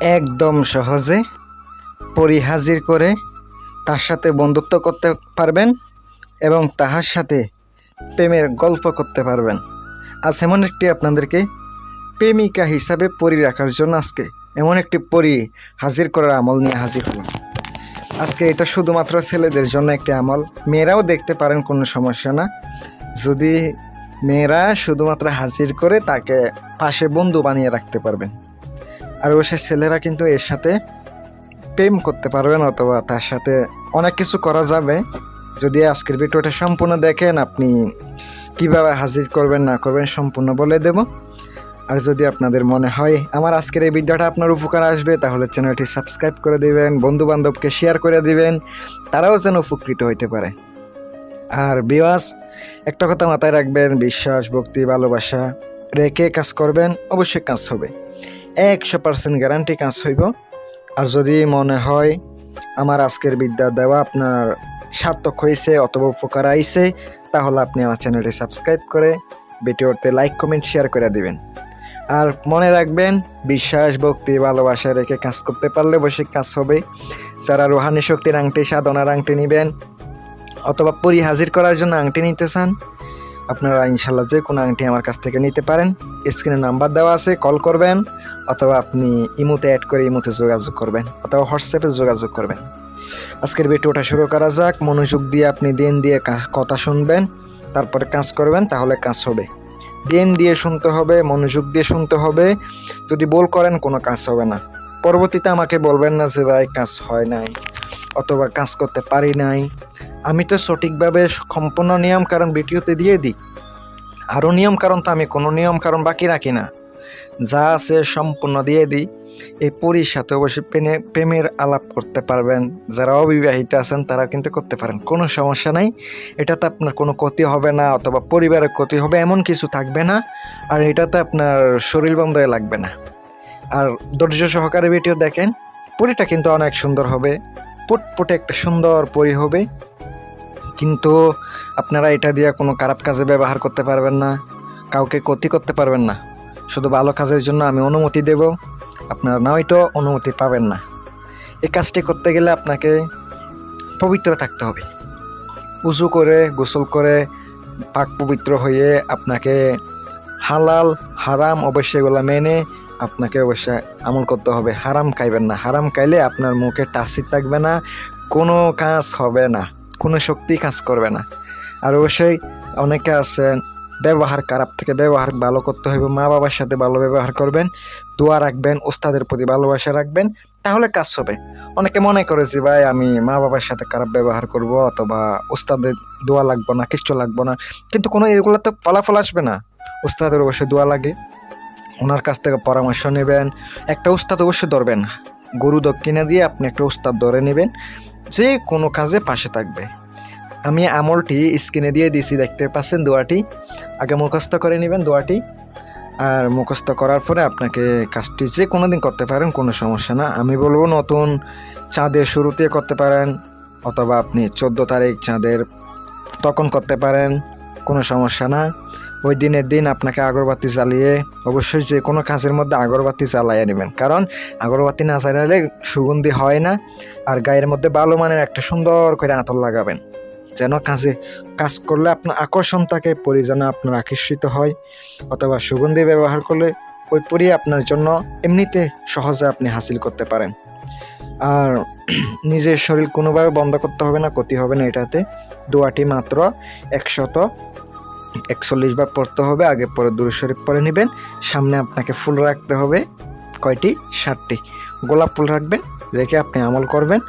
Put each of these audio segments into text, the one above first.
একদম সহজে পরিহাজির করে তার সাথে বন্ধুত্ব করতে পারবেন এবং তাহার সাথে প্রেমের গল্প করতে পারবেন। আজ এমন একটি আপনাদেরকে প্রেমিকা হিসাবে পরি রাখার জন্য আজকে এমন একটি পরি হাজির করার আমল নিয়ে হাজির হলাম। আজকে এটা শুধুমাত্র ছেলেদের জন্য একটি আমল। মেয়েরাও দেখতে পারেন কোনো সমস্যা না। যদি মেয়েরা শুধুমাত্র হাজির করে তাকে পাশে বন্ধু বানিয়ে রাখতে পারবেন। আর অবশ্যই ছেলেরা কিন্তু এর সাথে প্রেম করতে পারবেন অথবা তার সাথে অনেক কিছু করা যাবে। যদি আজকের ভিডিওটা সম্পূর্ণ দেখেন, আপনি কীভাবে হাজির করবেন, না করবেন, সম্পূর্ণ বলে দেব। আর যদি আপনাদের মনে হয় আমার আজকের এই ভিডিওটা আপনার উপকার আসবে, তাহলে চ্যানেলটি সাবস্ক্রাইব করে দিবেন বন্ধু বান্ধবকে শেয়ার করে দিবেন, তারাও যেন উপকৃত হইতে পারে। আর বিওয়াস একটা কথা মাথায় রাখবেন, বিশ্বাস, ভক্তি, ভালোবাসা, রেখে কাজ করবেন, অবশ্যই কাজ হবে। একশো পার্সেন্ট গ্যারান্টি কাজ হইব। আর যদি মনে হয় আমার আজকের বিদ্যা দেওয়া আপনার সার্থক হয়েছে অথবা উপকার আইছে, তাহলে আপনি আমার চ্যানেলটি সাবস্ক্রাইব করে ভিডিওতে লাইক কমেন্ট শেয়ার করে দিবেন। আর মনে রাখবেন, বিশ্বাস, ভক্তি, ভালোবাসা রেখে কাজ করতে পারলে অবশ্যই কাজ হবে। যারা রোহানি শক্তির আংটি, সাধনার আংটি নেবেন, অথবা পরি হাজির করার জন্য আংটি নিতে চান আপনারা ইনশাল্লাহ যে কোনো আংটি আমার কাছ থেকে নিতে পারেন। স্ক্রিনে নাম্বার দেওয়া আছে, কল করবেন অথবা আপনি ইমুতে অ্যাড করে ইমুতে যোগাযোগ করবেন অথবা হোয়াটসঅ্যাপে যোগাযোগ করবেন। আজকের ভিডিওটা শুরু করা যাক। মনোযোগ দিয়ে আপনি দিন দিয়ে কথা শুনবেন, তারপরে কাজ করবেন, তাহলে কাজ হবে। দিন দিয়ে শুনতে হবে, মনোযোগ দিয়ে শুনতে হবে। যদি বল করেন কোনো কাজ হবে না। পরবর্তীতে আমাকে বলবেন না যে, ভাই, কাজ হয় নাই। অথবা কাজ করতে পারি নাই। আমি তো সঠিকভাবে সম্পূর্ণ নিয়ম কারণ ভিডিওতে দিয়ে দিই। আরও নিয়ম কারণ তো আমি কোনো নিয়ম কারণ বাকি রাখি না। যা আছে সম্পূর্ণ দিয়ে দিই। এই পরির সাথে অবশ্যই প্রেমে, প্রেমের আলাপ করতে পারবেন। যারা অবিবাহিত আছেন তারা কিন্তু করতে পারেন। কোনো সমস্যা নাই। এটাতে আপনার কোনো ক্ষতি হবে না অথবা পরিবারের ক্ষতি হবে এমন কিছু থাকবে না। আর এটাতে আপনার শরীর বন্ধয়ে লাগবে না। আর ধৈর্য সহকারে ভিডিও দেখেন। পরিটা কিন্তু অনেক সুন্দর হবে। পুটপুটে একটা সুন্দর পরি হবে। কিন্তু আপনারা এটা দিয়ে কোনো খারাপ কাজে ব্যবহার করতে পারবেন না, কাউকে ক্ষতি করতে পারবেন না। শুধু ভালো কাজের জন্য আমি অনুমতি দেব, আপনারা নয়তো অনুমতি পাবেন না। এই কাজটি করতে গেলে আপনাকে পবিত্র থাকতে হবে। উঁচু করে, গোসল করে, পাক পবিত্র হয়ে আপনাকে হালাল, হারাম অবশ্যই এগুলো মেনে আপনাকে অবশ্যই আমল করতে হবে। হারাম খাইবেন না। হারাম খাইলে আপনার মুখে টাসি থাকবে না, কোনো কাজ হবে না, কোনো শক্তি কাজ করবে না। আর অবশ্যই অনেকে আছেন, ব্যবহার খারাপ থেকে ব্যবহার ভালো করতে হবে মা বাবার সাথে ভালো ব্যবহার করবেন, দোয়া রাখবেন ওস্তাদের প্রতি ভালোবাসা রাখবেন, তাহলে কাজ হবে। অনেকে মনে করে যে, ভাই, আমি মা বাবার সাথে খারাপ ব্যবহার করব অথবা ওস্তাদের দোয়া লাগবো না কিচ্ছু লাগবো না। কিন্তু কোনো এগুলো তো ফলাফল আসবে না। ওস্তাদের অবশ্যই দোয়া লাগে। ওনার কাছ থেকে পরামর্শ নেবেন, একটা উস্তাদ অবশ্যই ধরবেন। গরু দক্ষিণা দিয়ে আপনি একটা উস্তাদ ধরে নেবেন, যে কোনো কাজে পাশে থাকবে। আমি আমলটি স্ক্রিনে দিয়ে দিছি দেখতে পাচ্ছেন দোয়াটি? আগে মুখস্থ করে নেবেন দোয়াটি। আর মুখস্থ করার পরে আপনাকে কাজটি যে কোনো দিন করতে পারেন, কোনো সমস্যা না। আমি বলব নতুন চাঁদের শুরুতে করতে পারেন, অথবা আপনি চোদ্দ তারিখ চাঁদের তখন করতে পারেন, কোনো সমস্যা না। ওই দিনের দিন আপনাকে আগরবাতি জ্বালিয়ে অবশ্যই যে কোনো কাজের মধ্যে আগরবাতি জ্বালাইয়া নেবেন। কারণ আগরবাতি না জ্বালালে সুগন্ধি হয় না আর গায়ের মধ্যে ভালো মানের একটা সুন্দর করে আতর লাগাবেন। যেন কাজে, কাজ করলে আপনার আকর্ষণ থাকে পরি যেন আপনার আকর্ষিত হয় অথবা সুগন্ধি ব্যবহার করলে ওই পরি আপনার জন্য এমনিতে সহজে আপনি হাসিল করতে পারেন। আর নিজের শরীর কোনোভাবে বন্ধ করতে হবে না, ক্ষতি হবে না এটাতে। দোয়াটি মাত্র, একশত একচল্লিশ বার পড়তে হবে, আগে পরে দূরে শরীফ পরে নেবেন। সামনে আপনাকে ফুল রাখতে হবে, কয়টি? ষাটটি গোলাপ ফুল রাখবেন, রেখে আপনি আমল করবেন।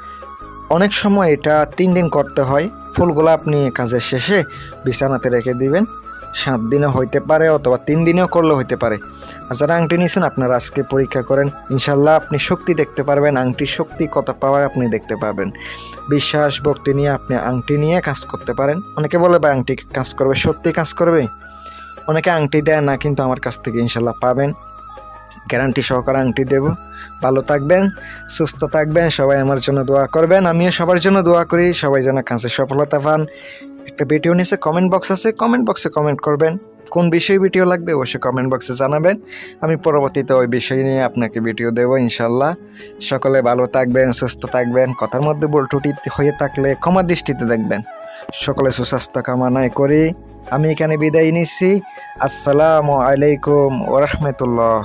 অনেক সময় এটা তিন দিন করতে হয়, ফুলগুলো আপনি কাজের শেষে বিছানাতে রেখে দিবেন। সাত দিনে হইতে পারে অথবা তিন দিনেও করলে হইতে পারে। আর যারা আংটি নিয়েছেন আপনারা আজকে পরীক্ষা করেন। ইনশাল্লাহ আপনি শক্তি দেখতে পারবেন, আংটির শক্তি কত পাওয়ার আপনি দেখতে পাবেন। বিশ্বাস, ভক্তি নিয়ে আপনি আংটি নিয়ে কাজ করতে পারেন। অনেকে বলে বা আংটি কাজ করবে, সত্যি কাজ করবে? অনেকে আংটি দেয় না, কিন্তু আমার কাছ থেকে ইনশাল্লাহ পাবেন। গ্যারান্টি সহকারে আংটি দেব। ভালো থাকবেন, সুস্থ থাকবেন, সবাই আমার জন্য দোয়া করবেন। আমিও সবার জন্য দোয়া করি, সবাই যেন কাছে সফলতা পান। একটা ভিডিও নিচে কমেন্ট বক্স আছে কমেন্ট বক্সে কমেন্ট করবেন। কোন বিষয়ে ভিডিও লাগবে অবশ্যই কমেন্ট বক্সে জানাবেন। আমি পরবর্তীতে ওই বিষয় নিয়ে আপনাকে ভিডিও দেবো, ইনশাল্লাহ। সকলে ভালো থাকবেন, সুস্থ থাকবেন, কথার মধ্যে বল ত্রুটি হয়ে থাকলে ক্ষমা দৃষ্টিতে দেখবেন। সকলে সুস্বাস্থ্য কামনায় করি। আমি এখানে বিদায় নিচ্ছি। আসসালামু আলাইকুম ওরহমতুল্লাহ